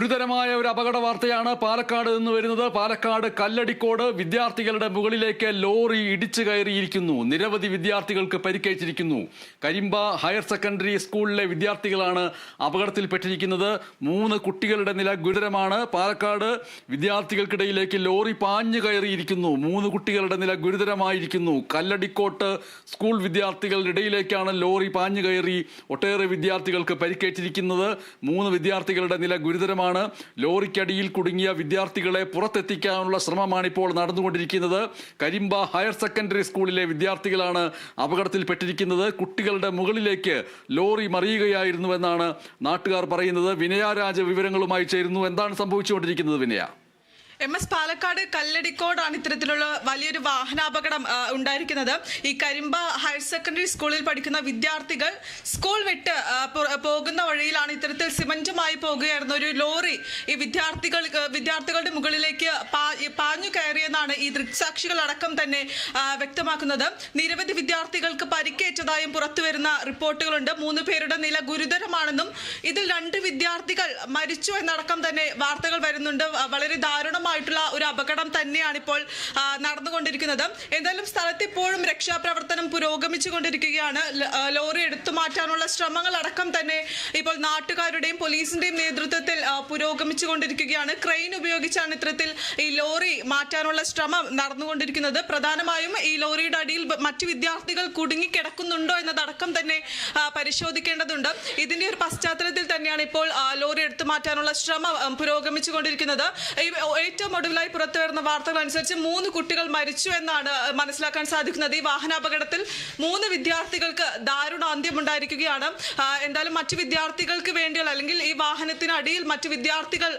ഗുരുതരമായ ഒരു അപകട വാർത്തയാണ് പാലക്കാട് നിന്ന് വരുന്നത്. പാലക്കാട് കല്ലടിക്കോട് വിദ്യാർത്ഥികളുടെ മുകളിലേക്ക് ലോറി ഇടിച്ചു കയറിയിരിക്കുന്നു. നിരവധി വിദ്യാർത്ഥികൾക്ക് പരിക്കേറ്റിരിക്കുന്നു. കരിമ്പ ഹയർ സെക്കൻഡറി സ്കൂളിലെ വിദ്യാർത്ഥികളാണ് അപകടത്തിൽപ്പെട്ടിരിക്കുന്നത്. മൂന്ന് കുട്ടികളുടെ നില ഗുരുതരമാണ്. പാലക്കാട് വിദ്യാർത്ഥികൾക്കിടയിലേക്ക് ലോറി പാഞ്ഞു കയറിയിരിക്കുന്നു. മൂന്ന് കുട്ടികളുടെ നില ഗുരുതരമായിരിക്കുന്നു. കല്ലടിക്കോട്ട് സ്കൂൾ വിദ്യാർത്ഥികളുടെ ഇടയിലേക്കാണ് ലോറി പാഞ്ഞു കയറി ഒട്ടേറെ വിദ്യാർത്ഥികൾക്ക് പരിക്കേറ്റിരിക്കുന്നത്. മൂന്ന് വിദ്യാർത്ഥികളുടെ നില ഗുരുതരമാണ്. ലോറിക്കടിയിൽ കുടുങ്ങിയ വിദ്യാർത്ഥികളെ പുറത്തെത്തിക്കാനുള്ള ശ്രമമാണ് ഇപ്പോൾ നടന്നുകൊണ്ടിരിക്കുന്നത്. കരിമ്പ ഹയർ സെക്കൻഡറി സ്കൂളിലെ വിദ്യാർത്ഥികളാണ് അപകടത്തിൽപ്പെട്ടിരിക്കുന്നത്. കുട്ടികളുടെ മുകളിലേക്ക് ലോറി മറിയുകയായിരുന്നുവെന്നാണ് നാട്ടുകാർ പറയുന്നത്. വിനയാരാജ വിവരങ്ങളുമായി ചേരുന്നു. എന്താണ് സംഭവിച്ചുകൊണ്ടിരിക്കുന്നത് വിനയ? എം എസ് പാലക്കാട് കല്ലടിക്കോടാണ് ഇത്തരത്തിലുള്ള വലിയൊരു വാഹനാപകടം ഉണ്ടായിരിക്കുന്നത്. ഈ കരിമ്പ ഹയർ സെക്കൻഡറി സ്കൂളിൽ പഠിക്കുന്ന വിദ്യാർത്ഥികൾ സ്കൂൾ വിട്ട് പോകുന്ന വഴിയിലാണ് ഇത്തരത്തിൽ സിമന്റുമായി പോകുകയായിരുന്ന ഒരു ലോറി ഈ വിദ്യാർത്ഥികൾ വിദ്യാർത്ഥികളുടെ മുകളിലേക്ക് പാഞ്ഞു ഈ കയറിയെന്നാണ് ഈ ദൃക്സാക്ഷികൾ അടക്കം തന്നെ വ്യക്തമാക്കുന്നത്. നിരവധി വിദ്യാർത്ഥികൾക്ക് പരിക്കേറ്റതായും പുറത്തുവരുന്ന റിപ്പോർട്ടുകളുണ്ട്. മൂന്ന് പേരുടെ നില ഗുരുതരമാണെന്നും ഇതിൽ രണ്ട് വിദ്യാർത്ഥികൾ മരിച്ചു എന്നടക്കം തന്നെ വാർത്തകൾ വരുന്നുണ്ട്. വളരെ ദാരുണമായിട്ടുള്ള ഒരു അപകടം തന്നെയാണ് ഇപ്പോൾ നടന്നുകൊണ്ടിരിക്കുന്നത്. എന്തായാലും സ്ഥലത്ത് ഇപ്പോഴും രക്ഷാപ്രവർത്തനം പുരോഗമിച്ചുകൊണ്ടിരിക്കുകയാണ്. കൊണ്ടിരിക്കുകയാണ് ലോറി എടുത്തു മാറ്റാനുള്ള ശ്രമങ്ങൾ അടക്കം തന്നെ ഇപ്പോൾ നാട്ടുകാരുടെയും പോലീസിന്റെയും നേതൃത്വത്തിൽ പുരോഗമിച്ചു പുരോഗമിച്ചുകൊണ്ടിരിക്കുകയാണ്. ക്രെയിൻ ഉപയോഗിച്ചാണ് ഇത്തരത്തിൽ ഈ ലോറി മാറ്റാനുള്ള ശ്രമം നടന്നുകൊണ്ടിരിക്കുന്നത്. പ്രധാനമായും ഈ ലോറിയുടെ അടിയിൽ മറ്റ് വിദ്യാർത്ഥികൾ കുടുങ്ങിക്കിടക്കുന്നുണ്ടോ എന്നതടക്കം തന്നെ പരിശോധിക്കേണ്ടതുണ്ട്. ഇതിന്റെ ഒരു പശ്ചാത്തലത്തിൽ തന്നെയാണ് ഇപ്പോൾ ലോറി എടുത്തു മാറ്റാനുള്ള ശ്രമം പുരോഗമിച്ചുകൊണ്ടിരിക്കുന്നത്. ഏറ്റവും ഒടുവിലായി പുറത്തു വരുന്ന വാർത്തകൾ അനുസരിച്ച് മൂന്ന് കുട്ടികൾ മരിച്ചു എന്നാണ് മനസ്സിലാക്കാൻ സാധിക്കുന്നത്. ഈ വാഹനാപകടത്തിൽ മൂന്ന് വിദ്യാർത്ഥികൾക്ക് ദാരുണ അന്ത്യമുണ്ടായിരിക്കുകയാണ് എന്തായാലും മറ്റു വിദ്യാർത്ഥികൾക്ക് വേണ്ടിയുള്ള അല്ലെങ്കിൽ ഈ വാഹനത്തിനടിയിൽ മറ്റു വിദ്യാർത്ഥികൾ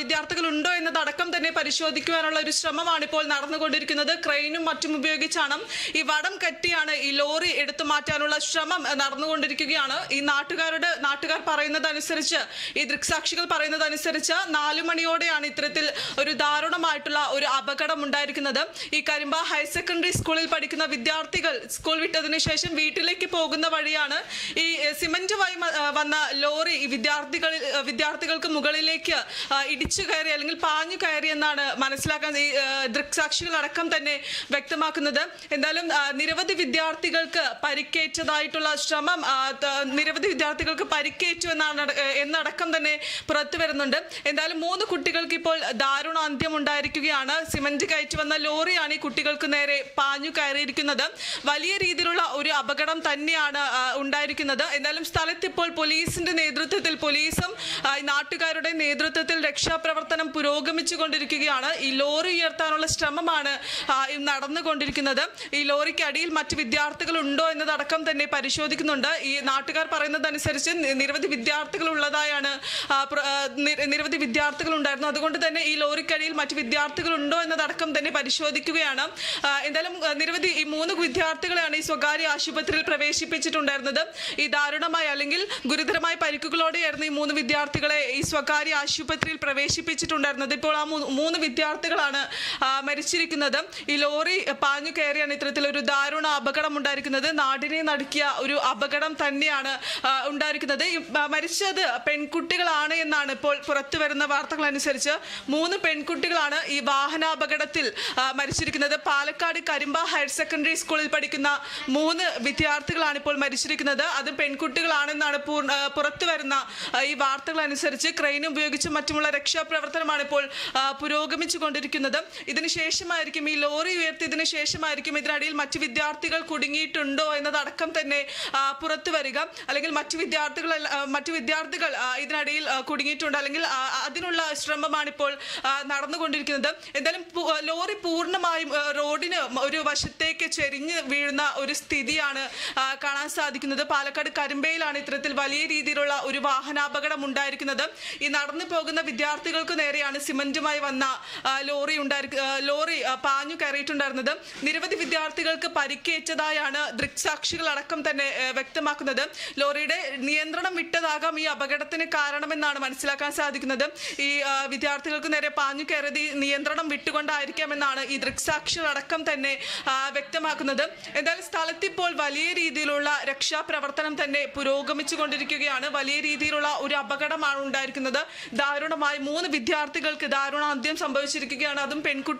വിദ്യാർത്ഥികൾ ഉണ്ടോ എന്നതടക്കം തന്നെ പരിശോധിക്കുവാനുള്ള ഒരു ശ്രമമാണ് ഇപ്പോൾ നടന്നുകൊണ്ടിരിക്കുന്നത്. ക്രെയിനും മറ്റും ഉപയോഗിച്ചാണ് ഈ വടം കെട്ടിയാണ് ഈ ലോറി എടുത്തു മാറ്റാനുള്ള ശ്രമം നടന്നുകൊണ്ടിരിക്കുകയാണ്. ഈ നാട്ടുകാരുടെ നാട്ടുകാർ പറയുന്നതനുസരിച്ച് ഈ ദൃക്സാക്ഷികൾ പറയുന്നതനുസരിച്ച് നാലു മണിയോടെയാണ് ഇത്തരത്തിൽ ഒരു ദാരുണമായിട്ടുള്ള ഒരു അപകടം ഉണ്ടായിരിക്കുന്നത്. ഈ കരിമ്പ ഹയർ സെക്കൻഡറി സ്കൂളിൽ പഠിക്കുന്ന വിദ്യാർത്ഥികൾ സ്കൂൾ വിട്ടതിന് ശേഷം വീട്ടിലേക്ക് പോകുന്ന വഴിയാണ് ഈ സിമെന്റ് സിമന്റുമായി വന്ന ലോറി വിദ്യാർത്ഥികളിൽ വിദ്യാർത്ഥികൾക്ക് മുകളിലേക്ക് ഇടിച്ചു കയറി അല്ലെങ്കിൽ പാഞ്ഞു കയറി എന്നാണ് മനസ്സിലാക്കാൻ ഈ ആ, ദൃക്സാക്ഷികൾ തന്നെ വ്യക്തമാക്കുന്നത്. എന്തായാലും നിരവധി വിദ്യാർത്ഥികൾക്ക് പരിക്കേറ്റതായിട്ടുള്ള ശ്രമം നിരവധി വിദ്യാർത്ഥികൾക്ക് പരിക്കേറ്റു എന്നാണ് എന്നടക്കം തന്നെ പുറത്തു വരുന്നുണ്ട്. എന്തായാലും മൂന്ന് കുട്ടികൾക്ക് ഇപ്പോൾ ദാരുണ അന്ത്യം ഉണ്ടായിരിക്കുകയാണ്. സിമന്റ് കയറ്റി വന്ന ലോറിയാണ് ഈ കുട്ടികൾക്ക് നേരെ പാഞ്ഞു കയറിയിരിക്കുന്നത്. വലിയ രീതിയിലുള്ള ഒരു അപകടം തന്നെയാണ് ഉണ്ടായിരിക്കുന്നത്. എന്തായാലും സ്ഥലത്ത് ഇപ്പോൾ പോലീസിന്റെ നേതൃത്വത്തിൽ പോലീസും നാട്ടുകാരുടെ നേതൃത്വത്തിൽ രക്ഷാപ്രവർത്തനം പുരോഗമിച്ചുകൊണ്ടിരിക്കുകയാണ്. ഈ ലോറി ഉയർത്താനുള്ള ശ്രമമാണ് നടന്നുകൊണ്ടിരിക്കുന്നത്. ഈ ലോറിക്ക് അടിയിൽ മറ്റ് വിദ്യാർത്ഥികൾ ഉണ്ടോ എന്നതടക്കം തന്നെ പരിശോധിക്കുന്നുണ്ട്. ഈ നാട്ടുകാർ പറയുന്നതനുസരിച്ച് നിരവധി വിദ്യാർത്ഥികൾ ഉള്ളതായാണ് നിരവധി വിദ്യാർത്ഥികൾ ഉണ്ടായിരുന്നു. അതുകൊണ്ട് തന്നെ ഈ ലോറിക്കടിയിൽ മറ്റ് വിദ്യാർത്ഥികൾ ഉണ്ടോ എന്നതടക്കം തന്നെ പരിശോധിക്കുകയാണ്. എന്തായാലും നിരവധി ഈ മൂന്ന് വിദ്യാർത്ഥികളെയാണ് ഈ സ്വകാര്യ ആശുപത്രിയിൽ പ്രവേശിപ്പിച്ചിട്ടുണ്ടായിരുന്നത്. ഈ ദാരുണമായ അല്ലെങ്കിൽ ഗുരുതരമായ പരിക്കുകളോടെയായിരുന്നു ഈ മൂന്ന് വിദ്യാർത്ഥികളെ ഈ സ്വകാര്യ ആശുപത്രിയിൽ പ്രവേശിപ്പിച്ചിട്ടുണ്ടായിരുന്നത്. ഇപ്പോൾ ആ മൂന്ന് വിദ്യാർത്ഥികളാണ് മരിച്ചിരിക്കുന്നത് ഈ ലോറി പാഞ്ഞു കയറിയാണ് ഇത്തരത്തിലൊരു ദാരുണ അപകടം ഉണ്ടായിരിക്കുന്നത്. നാടിനെ നടുക്കിയ ഒരു അപകടം തന്നെയാണ് ഉണ്ടായിരിക്കുന്നത്. മരിച്ചത് പെൺകുട്ടികളാണ് എന്നാണ് ഇപ്പോൾ പുറത്തു വരുന്ന വാർത്തകൾ അനുസരിച്ച് മൂന്ന് പെൺകുട്ടികളാണ് ഈ വാഹനാപകടത്തിൽ മരിച്ചിരിക്കുന്നത്. പാലക്കാട് കരിമ്പ ഹയർ സെക്കൻഡറി സ്കൂളിൽ പഠിക്കുന്ന മൂന്ന് വിദ്യാർത്ഥികളാണ് ഇപ്പോൾ മരിച്ചിരിക്കുന്നത്. അത് പെൺകുട്ടികളാണെന്നാണ് പുറത്തു വരുന്ന ഈ വാർത്തകൾ അനുസരിച്ച് ക്രെയിൻ ഉപയോഗിച്ച് മറ്റുമുള്ള രക്ഷാപ്രവർത്തനമാണ് ഇപ്പോൾ പുരോഗമിച്ചുകൊണ്ടിരിക്കുന്നത്. ഇതിന് ശേഷമായിരിക്കും ഈ ലോറി ഉയർത്തിയതിനു ശേഷമായിരിക്കും ഇതിനടിയിൽ മറ്റ് വിദ്യാർത്ഥികൾ കുടുങ്ങിയിട്ടുണ്ടോ എന്നതടക്കം തന്നെ പുറത്തു വരിക. അല്ലെങ്കിൽ മറ്റ് വിദ്യാർത്ഥികൾ മറ്റ് വിദ്യാർത്ഥികൾ ഇതിനിടയിൽ കുടുങ്ങിയിട്ടുണ്ട്. അല്ലെങ്കിൽ അതിനുള്ള ശ്രമമാണ് ഇപ്പോൾ നടന്നുകൊണ്ടിരിക്കുന്നത്. എന്തായാലും ലോറി പൂർണമായും റോഡിന് ഒരു വശത്തേക്ക് ചെരിഞ്ഞ് വീഴുന്ന ഒരു സ്ഥിതിയാണ് കാണാൻ സാധിക്കുന്നത്. പാലക്കാട് കരിമ്പയിലാണ് ഇത്തരത്തിൽ വലിയ രീതിയിലുള്ള ഒരു വാഹനാപകടം ഉണ്ടായിരിക്കുന്നത്. ഈ നടന്നു പോകുന്ന വിദ്യാർത്ഥികൾക്ക് നേരെയാണ് സിമന്റുമായി വന്ന ലോറി ഉണ്ടായിരിക്ക ആ, ലോറി പാഞ്ഞു കയറിയിട്ടുണ്ടായിരുന്നത്. നിരവധി വിദ്യാർത്ഥികൾക്ക് പരിക്കേറ്റതായാണ് ദൃക്സാക്ഷികൾ അടക്കം തന്നെ വ്യക്തമാക്കുന്നത്. ലോറിയുടെ നിയന്ത്രണം വിട്ടതാകാം ഈ അപകടത്തിന് കാരണമെന്നാണ് മനസ്സിലാക്കാൻ സാധിക്കുന്നത്. ഈ വിദ്യാർത്ഥികൾക്ക് നേരെ പാഞ്ഞു കയറിയത് നിയന്ത്രണം വിട്ടുകൊണ്ടായിരിക്കാമെന്നാണ് ഈ ദൃക്സാക്ഷികൾ അടക്കം തന്നെ വ്യക്തമാക്കുന്നത്. എന്തായാലും സ്ഥലത്തിപ്പോൾ വലിയ രീതിയിലുള്ള രക്ഷാപ്രവർത്തനം തന്നെ പുരോഗമിച്ചു കൊണ്ടിരിക്കുകയാണ് വലിയ രീതിയിലുള്ള ഒരു അപകടമാണ് ഉണ്ടായിരിക്കുന്നത്. ദാരുണമായി മൂന്ന് വിദ്യാർത്ഥികൾക്ക് ദാരുണാന്ത്യം സംഭവിച്ചിരിക്കുകയാണ്. അതും പെൺകുട്ടികളാണെന്നാണ്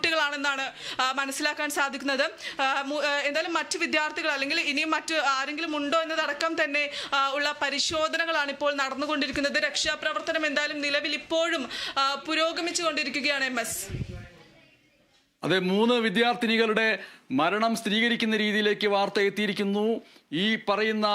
ആ, മനസ്സിലാക്കാൻ സാധിക്കുന്നത്. എന്തായാലും മറ്റ് വിദ്യാർത്ഥികൾ അല്ലെങ്കിൽ ഇനിയും മറ്റ് ആരെങ്കിലും ഉണ്ടോ എന്നതടക്കം തന്നെ ഉള്ള പരിശോധനകളാണ് ഇപ്പോൾ നടന്നുകൊണ്ടിരിക്കുന്നത്. രക്ഷാപ്രവർത്തനം എന്തായാലും നിലവിൽ ഇപ്പോഴും പുരോഗമിച്ചു പുരോഗമിച്ചുകൊണ്ടിരിക്കുകയാണ് എം എസ്. അതെ മൂന്ന് വിദ്യാർത്ഥിനികളുടെ മരണം സ്ഥിരീകരിക്കുന്ന രീതിയിലേക്ക് വാർത്ത എത്തിയിരിക്കുന്നു. ഈ പറയുന്ന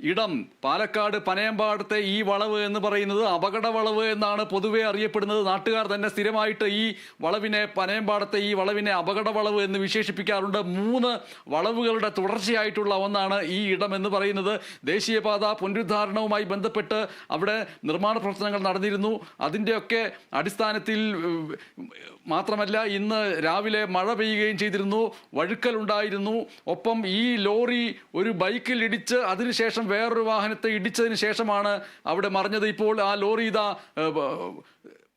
ഇടം. പാലക്കാട് പനയമ്പാടത്തെ ഈ വളവ് എന്ന് പറയുന്നത് അപകട വളവ് എന്നാണ് പൊതുവെ അറിയപ്പെടുന്നത്. നാട്ടുകാർ തന്നെ സ്ഥിരമായിട്ട് ഈ വളവിനെ പനയമ്പാടത്തെ ഈ വളവിനെ അപകട വളവ് എന്ന് വിശേഷിപ്പിക്കാറുണ്ട്. മൂന്ന് വളവുകളുടെ തുടർച്ചയായിട്ടുള്ള ഒന്നാണ് ഈ ഇടം എന്ന് പറയുന്നത്. ദേശീയപാത പുനരുദ്ധാരണവുമായി ബന്ധപ്പെട്ട് അവിടെ നിർമ്മാണ പ്രവർത്തനങ്ങൾ നടന്നിരുന്നു. അതിന്റെയൊക്കെ അടിസ്ഥാനത്തിൽ മാത്രമല്ല ഇന്ന് രാവിലെ മഴ പെയ്യുകയും ചെയ്തിരുന്നു. വഴുക്കലുണ്ടായിരുന്നു. ഒപ്പം ഈ ലോറി ഒരു ബൈക്കിൽ ഇടിച്ച് അതിനുശേഷം വേറൊരു വാഹനത്തെ ഇടിച്ചതിന് ശേഷമാണ് അവിടെ മറിഞ്ഞത്. ഇപ്പോൾ ആ ലോറി ഇതാ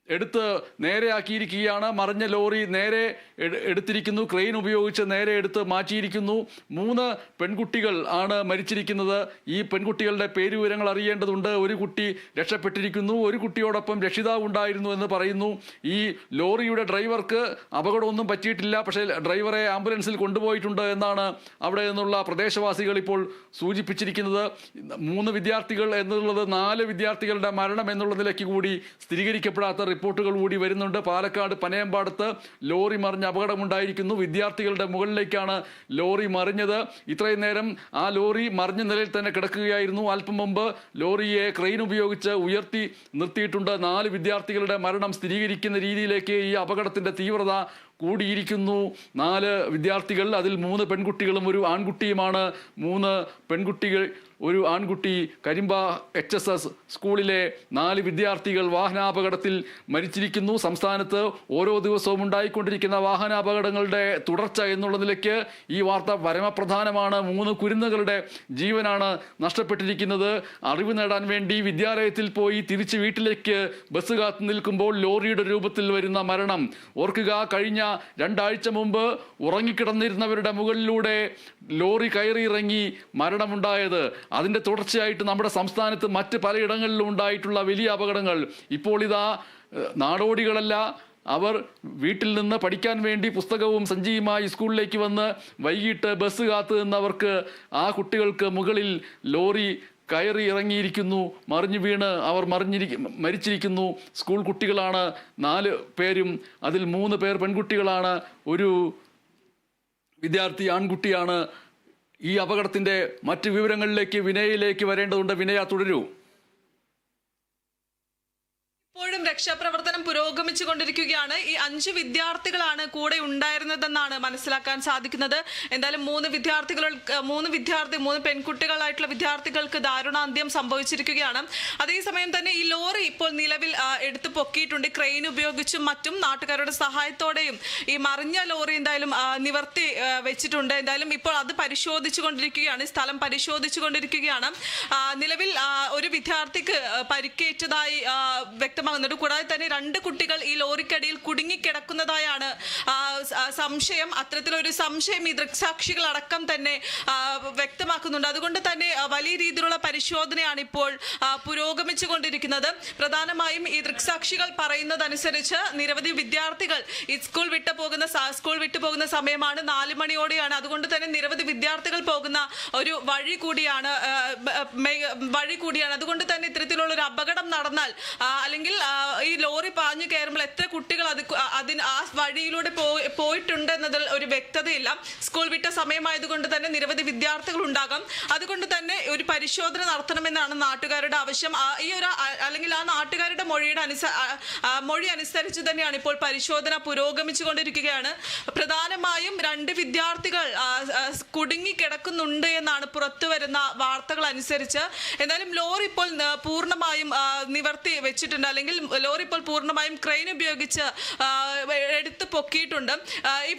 എടുത്ത് നേരെയാക്കിയിരിക്കുകയാണ് മറിഞ്ഞ ലോറി നേരെ എടുത്തിരിക്കുന്നു. ക്രെയിൻ ഉപയോഗിച്ച് നേരെ എടുത്ത് മാറ്റിയിരിക്കുന്നു. മൂന്ന് പെൺകുട്ടികൾ ആണ് മരിച്ചിരിക്കുന്നത്. ഈ പെൺകുട്ടികളുടെ പേരുവിവരങ്ങൾ അറിയേണ്ടതുണ്ട്. ഒരു കുട്ടി രക്ഷപ്പെട്ടിരിക്കുന്നു. ഒരു കുട്ടിയോടൊപ്പം രക്ഷിതാവ് ഉണ്ടായിരുന്നു എന്ന് പറയുന്നു. ഈ ലോറിയുടെ ഡ്രൈവർക്ക് അപകടമൊന്നും പറ്റിയിട്ടില്ല. പക്ഷേ ഡ്രൈവറെ ആംബുലൻസിൽ കൊണ്ടുപോയിട്ടുണ്ട് എന്നാണ് അവിടെ നിന്നുള്ള പ്രദേശവാസികൾ ഇപ്പോൾ സൂചിപ്പിച്ചിരിക്കുന്നത്. മൂന്ന് വിദ്യാർത്ഥികൾ എന്നുള്ളത് നാല് വിദ്യാർത്ഥികളുടെ മരണം എന്നുള്ള നിലയ്ക്ക് കൂടി സ്ഥിരീകരിക്കപ്പെടാത്ത റിപ്പോർട്ടുകൾ കൂടി വരുന്നുണ്ട്. പാലക്കാട് പനയമ്പാടത്ത് ലോറി മറിഞ്ഞ അപകടമുണ്ടായിരിക്കുന്നു. വിദ്യാർത്ഥികളുടെ മുകളിലേക്കാണ് ലോറി മറിഞ്ഞത്. ഇത്രയും നേരം ആ ലോറി മറിഞ്ഞ നിലയിൽ തന്നെ കിടക്കുകയായിരുന്നു. അല്പം മുമ്പ് ലോറിയെ ക്രെയിൻ ഉപയോഗിച്ച് ഉയർത്തി നിർത്തിയിട്ടുണ്ട്. നാല് വിദ്യാർത്ഥികളുടെ മരണം സ്ഥിരീകരിക്കുന്ന രീതിയിലേക്ക് ഈ അപകടത്തിന്റെ തീവ്രത കൂടിയിരിക്കുന്നു. നാല് വിദ്യാർത്ഥികൾ അതിൽ മൂന്ന് പെൺകുട്ടികളും ഒരു ആൺകുട്ടിയുമാണ്. മൂന്ന് പെൺകുട്ടികൾ ഒരു ആൺകുട്ടി കരിമ്പ എച്ച് എസ് എസ് സ്കൂളിലെ നാല് വിദ്യാർത്ഥികൾ വാഹനാപകടത്തിൽ മരിച്ചിരിക്കുന്നു. സംസ്ഥാനത്ത് ഓരോ ദിവസവും ഉണ്ടായിക്കൊണ്ടിരിക്കുന്ന വാഹനാപകടങ്ങളുടെ തുടർച്ച എന്നുള്ള നിലയ്ക്ക് ഈ വാർത്ത പരമപ്രധാനമാണ്. മൂന്ന് കുരുന്നുകളുടെ ജീവനാണ് നഷ്ടപ്പെട്ടിരിക്കുന്നത്. അറിവ് നേടാൻ വേണ്ടി വിദ്യാലയത്തിൽ പോയി തിരിച്ച് വീട്ടിലേക്ക് ബസ് കാത്തു നിൽക്കുമ്പോൾ ലോറിയുടെ രൂപത്തിൽ വരുന്ന മരണം. ഓർക്കുക കഴിഞ്ഞ രണ്ടാഴ്ച മുമ്പ് ഉറങ്ങിക്കിടന്നിരുന്നവരുടെ മുകളിലൂടെ ലോറി കയറി ഇറങ്ങി മരണമുണ്ടായത്. അതിന്റെ തുടർച്ചയായിട്ട് നമ്മുടെ സംസ്ഥാനത്ത് മറ്റ് പലയിടങ്ങളിലും ഉണ്ടായിട്ടുള്ള വലിയ അപകടങ്ങൾ. ഇപ്പോൾ ഇതാ നാടോടികളല്ല അവർ വീട്ടിൽ നിന്ന് പഠിക്കാൻ വേണ്ടി പുസ്തകവും സഞ്ചിയുമായി സ്കൂളിലേക്ക് വന്ന് വൈകിട്ട് ബസ് കാത്തു നിന്നവർക്ക് ആ കുട്ടികൾക്ക് മുകളിൽ ലോറി കയറി ഇറങ്ങിയിരിക്കുന്നു മറിഞ്ഞു വീണ് അവർ മറിഞ്ഞിരി മരിച്ചിരിക്കുന്നു. സ്കൂൾ കുട്ടികളാണ് നാല് പേരും. അതിൽ മൂന്ന് പേർ പെൺകുട്ടികളാണ്. ഒരു വിദ്യാർത്ഥി ആൺകുട്ടിയാണ്. ഈ അപകടത്തിന്റെ മറ്റ് വിവരങ്ങളിലേക്ക് വിനയയിലേക്ക് വരേണ്ടതുണ്ട്. വിനയ തുടരൂ. ഇപ്പോഴും രക്ഷാപ്രവർത്തനം പുരോഗമിച്ചു കൊണ്ടിരിക്കുകയാണ് ഈ അഞ്ച് വിദ്യാർത്ഥികളാണ് കൂടെ ഉണ്ടായിരുന്നതെന്നാണ് മനസ്സിലാക്കാൻ സാധിക്കുന്നത്. എന്തായാലും മൂന്ന് വിദ്യാർത്ഥികൾ മൂന്ന് വിദ്യാർത്ഥി മൂന്ന് പെൺകുട്ടികളായിട്ടുള്ള വിദ്യാർത്ഥികൾക്ക് ദാരുണാന്ത്യം സംഭവിച്ചിരിക്കുകയാണ്. അതേസമയം തന്നെ ഈ ലോറി ഇപ്പോൾ നിലവിൽ എടുത്തു പൊക്കിയിട്ടുണ്ട്. ക്രെയിൻ ഉപയോഗിച്ചും മറ്റും നാട്ടുകാരുടെ സഹായത്തോടെയും ഈ മറിഞ്ഞ ലോറി എന്തായാലും നിവർത്തി വെച്ചിട്ടുണ്ട്. എന്തായാലും ഇപ്പോൾ അത് പരിശോധിച്ചു കൊണ്ടിരിക്കുകയാണ് സ്ഥലം പരിശോധിച്ചു കൊണ്ടിരിക്കുകയാണ് നിലവിൽ ഒരു വിദ്യാർത്ഥിക്ക് പരിക്കേറ്റതായി ആ, വ്യക്തമാകുന്നുണ്ട് കൂടാതെ തന്നെ രണ്ട് കുട്ടികൾ ഈ ലോറിക്കടിയിൽ കുടുങ്ങിക്കിടക്കുന്നതായാണ് സംശയം. അത്തരത്തിലൊരു സംശയം ഈ ദൃക്സാക്ഷികൾ അടക്കം തന്നെ വ്യക്തമാക്കുന്നുണ്ട്. അതുകൊണ്ട് തന്നെ വലിയ രീതിയിലുള്ള പരിശോധനയാണ് ഇപ്പോൾ പുരോഗമിച്ചുകൊണ്ടിരിക്കുന്നത്. പുരോഗമിച്ചു കൊണ്ടിരിക്കുന്നത് പ്രധാനമായും ഈ ദൃക്സാക്ഷികൾ പറയുന്നതനുസരിച്ച് നിരവധി വിദ്യാർത്ഥികൾ ഈ സ്കൂൾ വിട്ടു പോകുന്ന സ്കൂൾ വിട്ടു പോകുന്ന സമയമാണ് നാല് മണിയോടെയാണ്. അതുകൊണ്ട് തന്നെ നിരവധി വിദ്യാർത്ഥികൾ പോകുന്ന ഒരു വഴി കൂടിയാണ് വഴി കൂടിയാണ്. അതുകൊണ്ട് തന്നെ ഇത്തരത്തിലുള്ള ഒരു അപകടം നടന്നാൽ അല്ലെങ്കിൽ ഈ ലോറി പാഞ്ഞു കയറുമ്പോൾ എത്ര കുട്ടികൾ അത് അതിന് ആ വഴിയിലൂടെ പോയിട്ടുണ്ട് എന്നതിൽ ഒരു വ്യക്തതയില്ല. സ്കൂൾ വിട്ട സമയമായതുകൊണ്ട് തന്നെ നിരവധി വിദ്യാർത്ഥികൾ ഉണ്ടാകാം. അതുകൊണ്ട് തന്നെ ഒരു പരിശോധന നടത്തണമെന്നാണ് നാട്ടുകാരുടെ ആവശ്യം. ഈ ഒരു അല്ലെങ്കിൽ ആ നാട്ടുകാരുടെ മൊഴിയുടെ അനുസ മൊഴി അനുസരിച്ച് തന്നെയാണ് ഇപ്പോൾ പരിശോധന പുരോഗമിച്ചുകൊണ്ടിരിക്കുകയാണ്. പ്രധാനമായും രണ്ട് വിദ്യാർത്ഥികൾ ആ, ആ, കുടുങ്ങി കിടക്കുന്നുണ്ട് എന്നാണ് പുറത്തു വരുന്ന വാർത്തകൾ അനുസരിച്ച്. എന്നാലും ലോറി ഇപ്പോൾ പൂർണമായും നിവർത്തി വെച്ചിട്ടുണ്ട്. അല്ലെങ്കിൽ ലോറി ഇപ്പോൾ പൂർണമായും ക്രെയിൻ ഉപയോഗിച്ച് എടുത്ത് പൊക്കിയിട്ടുണ്ട്. ഈ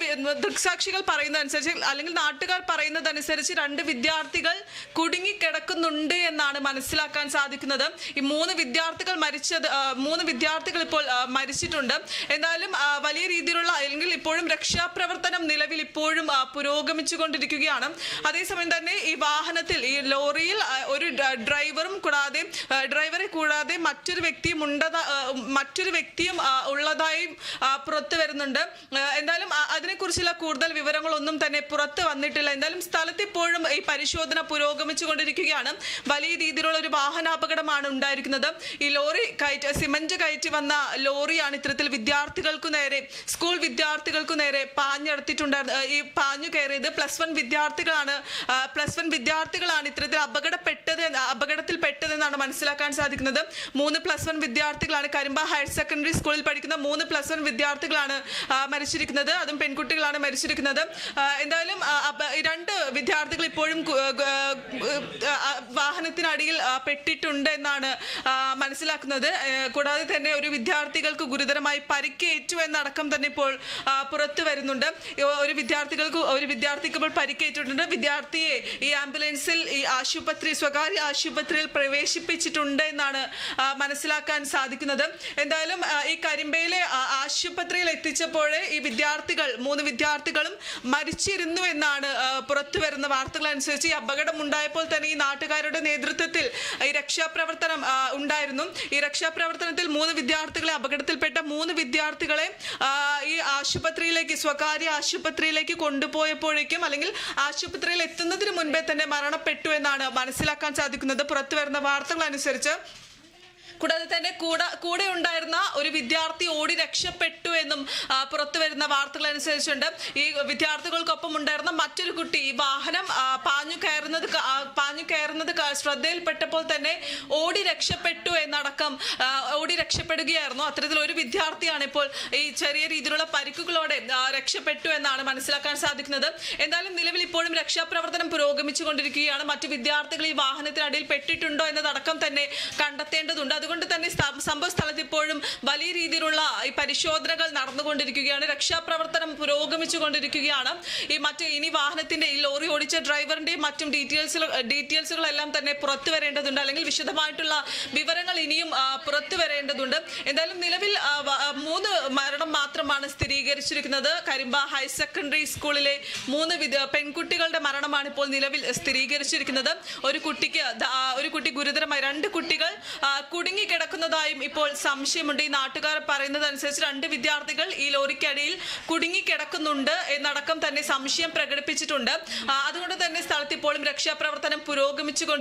ദൃക്സാക്ഷികൾ പറയുന്നതനുസരിച്ച് അല്ലെങ്കിൽ നാട്ടുകാർ പറയുന്നതനുസരിച്ച് രണ്ട് വിദ്യാർത്ഥികൾ കുടുങ്ങിക്കിടക്കുന്നുണ്ട് എന്നാണ് മനസ്സിലാക്കാൻ സാധിക്കുന്നത്. ഈ മൂന്ന് വിദ്യാർത്ഥികൾ മരിച്ചത് മൂന്ന് വിദ്യാർത്ഥികൾ ഇപ്പോൾ മരിച്ചിട്ടുണ്ട്. എന്തായാലും വലിയ രീതിയിലുള്ള അല്ലെങ്കിൽ ഇപ്പോഴും രക്ഷാപ്രവർത്തനം നിലവിൽ ഇപ്പോഴും പുരോഗമിച്ചുകൊണ്ടിരിക്കുകയാണ്. അതേസമയം തന്നെ ഈ വാഹനത്തിൽ ഈ ലോറിയിൽ ഒരു ഡ്രൈവറും കൂടാതെ ഡ്രൈവറെ കൂടാതെ മറ്റൊരു വ്യക്തിയും ഉണ്ടത ആ, മറ്റൊരു വ്യക്തിയും ഉള്ളതായും പുറത്തു വരുന്നുണ്ട്. എന്തായാലും അതിനെക്കുറിച്ചുള്ള കൂടുതൽ വിവരങ്ങളൊന്നും തന്നെ പുറത്ത് വന്നിട്ടില്ല. എന്തായാലും സ്ഥലത്ത് ഇപ്പോഴും ഈ പരിശോധന പുരോഗമിച്ചുകൊണ്ടിരിക്കുകയാണ്. വലിയ രീതിയിലുള്ള ഒരു വാഹനാപകടമാണ് ഉണ്ടായിരിക്കുന്നത്. ഈ ലോറി കയറ്റി സിമന്റ് കയറ്റി വന്ന ലോറിയാണ് ഇത്തരത്തിൽ വിദ്യാർത്ഥികൾക്കു നേരെ സ്കൂൾ വിദ്യാർത്ഥികൾക്കു നേരെ പാഞ്ഞെടുത്തിട്ടുണ്ടായിരുന്നു ഈ പാഞ്ഞു കയറിയത് പ്ലസ് വൺ വിദ്യാർത്ഥികളാണ്. പ്ലസ് വൺ വിദ്യാർത്ഥികളാണ് ഇത്തരത്തിൽ അപകടപ്പെട്ടത് അപകടത്തിൽപ്പെട്ടതെന്നാണ് അപകടത്തിൽ പെട്ടതെന്നാണ് മനസ്സിലാക്കാൻ സാധിക്കുന്നത്. മൂന്ന് പ്ലസ് വൺ വിദ്യാർത്ഥികളാണ് കരിമ്പ ഹയർ സെക്കൻഡറി സ്കൂളിൽ പഠിക്കുന്ന മൂന്ന് പ്ലസ് വൺ വിദ്യാർത്ഥികളാണ് മരിച്ചിരിക്കുന്നത്. അതും പെൺകുട്ടികളാണ് മരിച്ചിരിക്കുന്നത്. എന്തായാലും രണ്ട് വിദ്യാർത്ഥികൾ ഇപ്പോഴും വാഹനത്തിനടിയിൽ പെട്ടിട്ടുണ്ട് എന്നാണ് മനസ്സിലാക്കുന്നത്. കൂടാതെ തന്നെ ഒരു വിദ്യാർത്ഥികൾക്ക് ഗുരുതരമായി പരിക്കേറ്റു എന്നടക്കം തന്നെ ഇപ്പോൾ പുറത്തു വരുന്നുണ്ട്. ഒരു വിദ്യാർത്ഥികൾക്ക് ഒരു വിദ്യാർത്ഥിക്ക് ഇപ്പോൾ പരിക്കേറ്റിട്ടുണ്ട്. വിദ്യാർത്ഥിയെ ഈ ആംബുലൻസിൽ ഈ ആശുപത്രി സ്വകാര്യ ആശുപത്രിയിൽ പ്രവേശിപ്പിച്ചിട്ടുണ്ട് എന്നാണ് മനസ്സിലാക്കാൻ സാധിക്കുന്നത്. എന്തായാലും ഈ കരിമ്പയിലെ ആശുപത്രിയിൽ എത്തിച്ചപ്പോഴേ ഈ വിദ്യാർത്ഥികൾ മൂന്ന് വിദ്യാർത്ഥികളും മരിച്ചിരുന്നു എന്നാണ് പുറത്തു വരുന്ന വാർത്തകൾ അനുസരിച്ച് ഈ അപകടം ഉണ്ടായപ്പോൾ തന്നെ ഈ നാട്ടുകാരുടെ നേതൃത്വത്തിൽ ഈ രക്ഷാപ്രവർത്തനം ഉണ്ടായിരുന്നു. ഈ രക്ഷാപ്രവർത്തനത്തിൽ മൂന്ന് വിദ്യാർത്ഥികളെ അപകടത്തിൽപ്പെട്ട മൂന്ന് വിദ്യാർത്ഥികളെ ഈ ആശുപത്രിയിലേക്ക് സ്വകാര്യ ആശുപത്രിയിലേക്ക് കൊണ്ടുപോയപ്പോഴേക്കും അല്ലെങ്കിൽ ആശുപത്രിയിൽ എത്തുന്നതിന് മുൻപേ തന്നെ മരണപ്പെട്ടു എന്നാണ് മനസ്സിലാക്കാൻ സാധിക്കുന്നത്. പുറത്തു വരുന്ന വാർത്തകൾ അനുസരിച്ച് കൂടാതെ തന്നെ കൂടെ കൂടെ ഉണ്ടായിരുന്ന ഒരു വിദ്യാർത്ഥി ഓടി രക്ഷപ്പെട്ടു എന്നും പുറത്തു വരുന്ന വാർത്തകൾ അനുസരിച്ചുണ്ട്. ഈ വിദ്യാർത്ഥികൾക്കൊപ്പം ഉണ്ടായിരുന്ന മറ്റൊരു കുട്ടി ഈ വാഹനം പാഞ്ഞു കയറുന്നത് ശ്രദ്ധയിൽപ്പെട്ടപ്പോൾ തന്നെ ഓടി രക്ഷപ്പെട്ടു എന്നടക്കം ഓടി രക്ഷപ്പെടുകയായിരുന്നു. അത്തരത്തിൽ ഒരു വിദ്യാർത്ഥിയാണ് ഇപ്പോൾ ഈ ചെറിയ രീതിയിലുള്ള പരിക്കുകളോടെ രക്ഷപ്പെട്ടു എന്നാണ് മനസ്സിലാക്കാൻ സാധിക്കുന്നത്. എന്തായാലും നിലവിൽ ഇപ്പോഴും രക്ഷാപ്രവർത്തനം പുരോഗമിച്ചുകൊണ്ടിരിക്കുകയാണ്. മറ്റു വിദ്യാർത്ഥികൾ ഈ വാഹനത്തിനടിയിൽ പെട്ടിട്ടുണ്ടോ എന്നതടക്കം തന്നെ കണ്ടെത്തേണ്ടതുണ്ട്. അതുകൊണ്ട് തന്നെ സംഭവ സ്ഥലത്ത് ഇപ്പോഴും വലിയ രീതിയിലുള്ള ഈ പരിശോധനകൾ നടന്നുകൊണ്ടിരിക്കുകയാണ്. രക്ഷാപ്രവർത്തനം പുരോഗമിച്ചുകൊണ്ടിരിക്കുകയാണ്. ഈ മറ്റ് ഇനി വാഹനത്തിന്റെ ഈ ലോറി ഓടിച്ച ഡ്രൈവറിന്റെയും മറ്റും ഡീറ്റെയിൽസ് ഡീറ്റെയിൽസുകളെല്ലാം തന്നെ പുറത്തു വരേണ്ടതുണ്ട്. അല്ലെങ്കിൽ വിശദമായിട്ടുള്ള വിവരങ്ങൾ ഇനിയും പുറത്തു വരേണ്ടതുണ്ട്. എന്തായാലും നിലവിൽ മൂന്ന് മരണം മാത്രമാണ് സ്ഥിരീകരിച്ചിരിക്കുന്നത്. കരിമ്പ ഹയർ സെക്കൻഡറി സ്കൂളിലെ മൂന്ന് പെൺകുട്ടികളുടെ മരണമാണ് ഇപ്പോൾ നിലവിൽ സ്ഥിരീകരിച്ചിരിക്കുന്നത്. ഒരു കുട്ടിക്ക് ഒരു കുട്ടി ഗുരുതരമായി രണ്ട് കുട്ടികൾ കുടുങ്ങി കുടുങ്ങിക്കിടക്കുന്നതായും ഇപ്പോൾ സംശയമുണ്ട്. ഈ നാട്ടുകാർ പറയുന്നതനുസരിച്ച് രണ്ട് വിദ്യാർത്ഥികൾ ഈ ലോറിക്കടിയിൽ കുടുങ്ങിക്കിടക്കുന്നുണ്ട് എന്നടക്കം തന്നെ സംശയം പ്രകടിപ്പിച്ചിട്ടുണ്ട്. അതുകൊണ്ട് തന്നെ സ്ഥലത്ത് ഇപ്പോഴും രക്ഷാപ്രവർത്തനം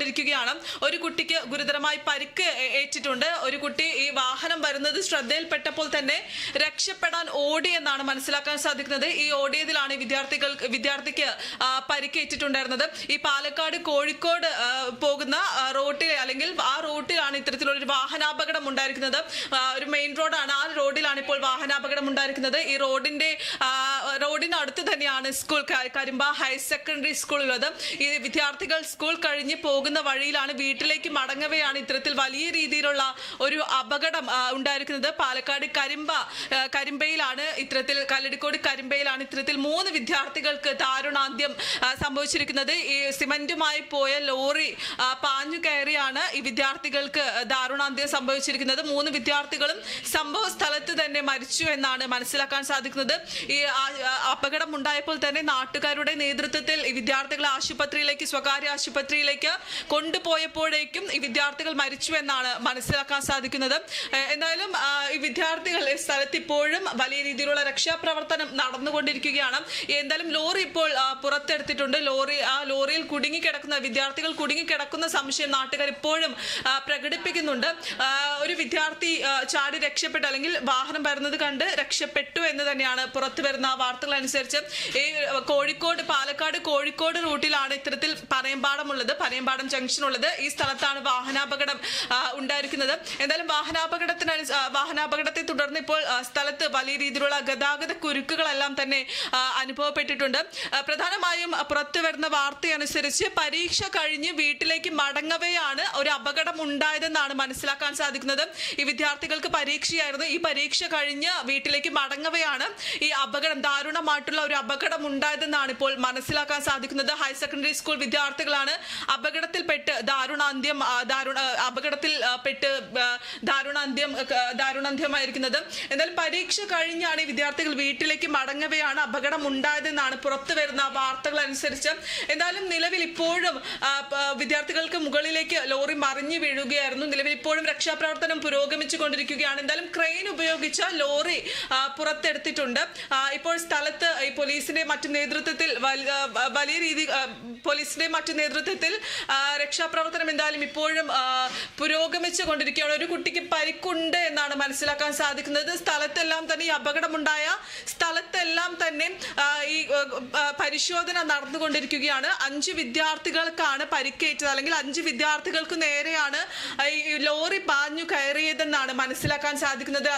പുരോഗമിച്ചുകൊണ്ടിരിക്കുകയാണ് ഒരു കുട്ടിക്ക് ഗുരുതരമായി പരിക്ക് ഏറ്റിട്ടുണ്ട്. ഒരു കുട്ടി ഈ വാഹനം വരുന്നത് ശ്രദ്ധയിൽപ്പെട്ടപ്പോൾ തന്നെ രക്ഷപ്പെടാൻ ഓടി എന്നാണ് മനസ്സിലാക്കാൻ സാധിക്കുന്നത്. ഈ ഓടിയതിലാണ് വിദ്യാർത്ഥികൾ വിദ്യാർത്ഥിക്ക് പരിക്കേറ്റിട്ടുണ്ടായിരുന്നത്. ഈ പാലക്കാട് കോഴിക്കോട് പോകുന്ന റോട്ടിൽ അല്ലെങ്കിൽ ആ റോട്ടിലാണ് ഇത്തരത്തിലൊരു വാഹനാപകടം ഉണ്ടായിരിക്കുന്നത്. ഒരു മെയിൻ റോഡാണ്. ആ റോഡിലാണ് ഇപ്പോൾ വാഹനാപകടം ഉണ്ടായിരിക്കുന്നത്. ഈ റോഡിന്റെ റോഡിനടുത്ത് തന്നെയാണ് school Karimba higher secondary school ഉള്ളത്. ഈ വിദ്യാർത്ഥികൾ സ്കൂൾ കഴിഞ്ഞ് പോകുന്ന വഴിയിലാണ് വീട്ടിലേക്ക് മടങ്ങവെയാണ് ഇത്തരത്തിൽ വലിയ രീതിയിലുള്ള ഒരു അപകടം ഉണ്ടായിരിക്കുന്നത്. പാലക്കാട് കരിമ്പ കരിമ്പയിലാണ് ഇത്തരത്തിൽ കല്ലടിക്കോട് കരിമ്പയിലാണ് ഇത്തരത്തിൽ മൂന്ന് വിദ്യാർത്ഥികൾക്ക് ദാരുണാന്ത്യം സംഭവിച്ചിരിക്കുന്നത്. ഈ സിമന്റുമായി പോയ ലോറി പാഞ്ഞു കയറിയാണ് ഈ വിദ്യാർത്ഥികൾക്ക് ദാരുണാന്ത്യം സംഭവിച്ചിരിക്കുന്നത്. മൂന്ന് വിദ്യാർത്ഥികളും സംഭവ സ്ഥലത്ത് തന്നെ മരിച്ചു എന്നാണ് മനസ്സിലാക്കാൻ സാധിക്കുന്നത്. ഈ അപകടം ഉണ്ടായപ്പോൾ തന്നെ നാട്ടുകാരുടെ നേതൃത്വത്തിൽ ഈ വിദ്യാർത്ഥികളെ ആശുപത്രിയിലേക്ക് സ്വകാര്യ ആശുപത്രിയിലേക്ക് കൊണ്ടുപോയപ്പോഴേക്കും ഈ വിദ്യാർത്ഥികൾ മരിച്ചു എന്നാണ് മനസ്സിലാക്കാൻ സാധിക്കുന്നത്. എന്തായാലും ഈ വിദ്യാർത്ഥികൾ സ്ഥലത്ത് ഇപ്പോഴും വലിയ രീതിയിലുള്ള രക്ഷാപ്രവർത്തനം നടന്നുകൊണ്ടിരിക്കുകയാണ്. എന്തായാലും ലോറി ഇപ്പോൾ പുറത്തെടുത്തിട്ടുണ്ട്. ലോറി ആ ലോറിയിൽ കുടുങ്ങിക്കിടക്കുന്ന വിദ്യാർത്ഥികൾ കുടുങ്ങിക്കിടക്കുന്ന സംശയം നാട്ടുകാർ ഇപ്പോഴും പ്രകടിപ്പിക്കുന്നുണ്ട്. ഒരു വിദ്യാർത്ഥി ചാടി രക്ഷപ്പെട്ടു അല്ലെങ്കിൽ വാഹനം വരുന്നത് കണ്ട് രക്ഷപ്പെട്ടു എന്ന് തന്നെയാണ് പുറത്തു വരുന്ന വാർത്തകൾ അനുസരിച്ച് ഈ കോഴിക്കോട് പാലക്കാട് കോഴിക്കോട് റൂട്ടിലാണ് ഇത്തരത്തിൽ പറയമ്പാടമുള്ളത് പറയമ്പാടം ജംഗ്ഷൻ ഉള്ളത് ഈ സ്ഥലത്താണ് വാഹനാപകടം ഉണ്ടായിരിക്കുന്നത്. എന്തായാലും വാഹനാപകടത്തിന് വാഹനാപകടത്തെ തുടർന്ന് ഇപ്പോൾ സ്ഥലത്ത് വലിയ രീതിയിലുള്ള ഗതാഗത കുരുക്കുകളെല്ലാം തന്നെ അനുഭവപ്പെട്ടിട്ടുണ്ട്. പ്രധാനമായും പുറത്തു വരുന്ന വാർത്തയനുസരിച്ച് പരീക്ഷ കഴിഞ്ഞ് വീട്ടിലേക്ക് മടങ്ങവെയാണ് ഒരു അപകടം ഉണ്ടായതെന്നാണ് മനസ്സിലാക്കാൻ സാധിക്കുന്നത്. ഈ വിദ്യാർത്ഥികൾക്ക് പരീക്ഷയായിരുന്നു. ഈ പരീക്ഷ കഴിഞ്ഞ് വീട്ടിലേക്ക് മടങ്ങവെയാണ് ഈ അപകടം ദാരുണമായിട്ടുള്ള ഒരു അപകടം ഉണ്ടായതെന്നാണ് ഇപ്പോൾ മനസ്സിലാക്കാൻ സാധിക്കുന്നത്. ഹയർ സെക്കൻഡറി സ്കൂൾ വിദ്യാർത്ഥികളാണ് അപകടത്തിൽപ്പെട്ട് ദാരുണാന്ത്യം ദാരുണ അപകടത്തിൽ പെട്ട് ദാരുണാന്ത്യം ദാരുണാന്ത്യമായിരിക്കുന്നത്. എന്നാൽ പരീക്ഷ കഴിഞ്ഞാണ് ഈ വിദ്യാർത്ഥികൾ വീട്ടിലേക്ക് മടങ്ങവെയാണ് അപകടം ഉണ്ടായതെന്നാണ് പുറത്തു വരുന്ന വാർത്തകൾ അനുസരിച്ച്. എന്തായാലും നിലവിൽ ഇപ്പോഴും വിദ്യാർത്ഥികൾക്ക് മുകളിലേക്ക് ലോറി മറിഞ്ഞു വീഴുകയായിരുന്നു. നിലവിൽ ഇപ്പോഴും രക്ഷാപ്രവർത്തനം പുരോഗമിച്ചു കൊണ്ടിരിക്കുകയാണ് എന്തായാലും ക്രെയിൻ ഉപയോഗിച്ച ലോറി പുറത്തെടുത്തിട്ടുണ്ട്. ഇപ്പോൾ സ്ഥലത്ത് ഈ പോലീസിന്റെ മറ്റു നേതൃത്വത്തിൽ വലിയ രീതി പോലീസിന്റെ മറ്റു നേതൃത്വത്തിൽ രക്ഷാപ്രവർത്തനം എന്തായാലും ഇപ്പോഴും പുരോഗമിച്ചു കൊണ്ടിരിക്കുകയാണ് ഒരു കുട്ടിക്ക് പരിക്കുണ്ട് എന്നാണ് മനസ്സിലാക്കാൻ സാധിക്കുന്നത്. സ്ഥലത്തെല്ലാം തന്നെ ഈ അപകടമുണ്ടായ സ്ഥലത്തെല്ലാം തന്നെ ഈ പരിശോധന നടന്നുകൊണ്ടിരിക്കുകയാണ്. അഞ്ച് വിദ്യാർത്ഥികൾക്കാണ് പരിക്കേറ്റത്. അല്ലെങ്കിൽ അഞ്ച് വിദ്യാർത്ഥികൾക്ക് നേരെയാണ് ഈ ലോറി പാഞ്ഞു കയറിയതെന്നാണ് മനസ്സിലാക്കാൻ സാധിക്കുന്നത്.